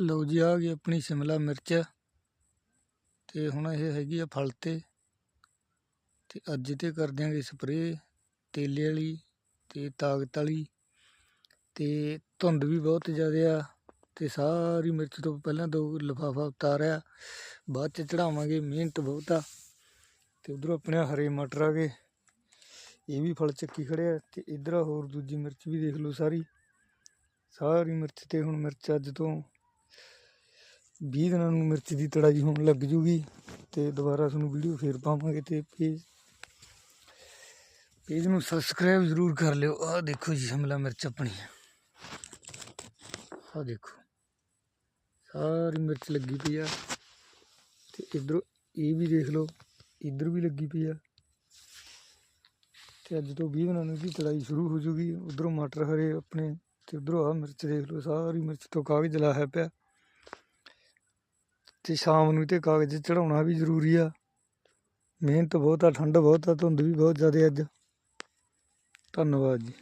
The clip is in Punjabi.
ਲਓ ਜੀ ਆ ਗਈ ਆਪਣੀ ਸ਼ਿਮਲਾ ਮਿਰਚ ਤੇ ਹੁਣ ਇਹ ਹੈਗੀ ਆ ਫਲ ਤੇ। ਤੇ ਅੱਜ ਤੇ ਕਰ ਦਿਆਂਗੇ ਸਪਰੇਅ ਤੇਲੇ ਵਾਲੀ ਤੇ ਤਾਕਤ ਵਾਲੀ ਤੇ ਧੁੰਦ ਵੀ ਬਹੁਤ ਜ਼ਿਆਦਾ ਆ ਤੇ ਸਾਰੀ ਮਿਰਚ ਤੋਂ ਪਹਿਲਾਂ ਦੋ ਲਿਫਾਫਾ ਉਤਾਰਿਆ, ਬਾਅਦ ਚ ਚੜਾਵਾਂਗੇ, ਮਿਹਨਤ ਬਹੁਤ ਆ। ਤੇ ਉਧਰੋਂ ਆਪਣੇ ਹਰੇ ਮਟਰ ਆ ਗਏ ਇਹ ਵੀ ਫਲ ਚੱਕੀ ਖੜਿਆ ਤੇ ਇਧਰ ਹੋਰ ਦੂਜੀ ਮਿਰਚ ਵੀ ਦੇਖ ਲਓ ਸਾਰੀ। ਸਾਰੀ ਮਿਰਚ ਤੇ ਹੁਣ ਮਿਰਚ ਅੱਜ ਤੋਂ 20 ਦਿਨਾਂ ਨੂੰ ਮਿਰਚ ਦੀ ਤੜਾਈ ਹੋਣ ਲੱਗ ਜੂਗੀ ਤੇ ਦੁਬਾਰਾ ਤੁਹਾਨੂੰ ਵੀਡੀਓ ਫੇਰ ਪਾਵਾਂਗੇ ਤੇ ਪੇਜ ਪੇਜ ਨੂੰ ਸਬਸਕ੍ਰਾਈਬ ਜ਼ਰੂਰ ਕਰ ਲਿਓ। ਆਹ ਦੇਖੋ ਜੀ, ਸ਼ਿਮਲਾ ਮਿਰਚ ਆਪਣੀ। ਆਹ ਦੇਖੋ, ਸਾਰੀ ਮਿਰਚ ਲੱਗੀ ਪਈ ਆ ਤੇ ਇਧਰ ਇਹ ਵੀ ਦੇਖ ਲਓ, ਇਧਰ ਵੀ ਲੱਗੀ ਪਈ ਆ। ਤੇ ਅੱਜ ਤੋਂ 20 ਦਿਨਾਂ ਨੂੰ ਇਹਦੀ ਤੜਾਈ ਸ਼ੁਰੂ ਹੋ ਜੂਗੀ। ਉਧਰੋਂ ਮਟਰ ਹਰੇ ਆਪਣੇ ਤੇ ਉਧਰੋਂ ਆ ਮਿਰਚ ਦੇਖ ਲਓ, ਸਾਰੀ ਮਿਰਚ ਤੋਂ ਕਾਗਜ਼ ਲਾਇਆ ਪਿਆ। ਅਤੇ ਸ਼ਾਮ ਨੂੰ ਤੇ ਕਾਗਜ਼ ਚੜਾਉਣਾ ਵੀ ਜ਼ਰੂਰੀ ਆ। ਮਿਹਨਤ ਬਹੁਤ ਆ, ਠੰਡ ਬਹੁਤ ਆ, ਧੁੰਦ ਵੀ ਬਹੁਤ ਜ਼ਿਆਦਾ ਅੱਜ। ਧੰਨਵਾਦ ਜੀ।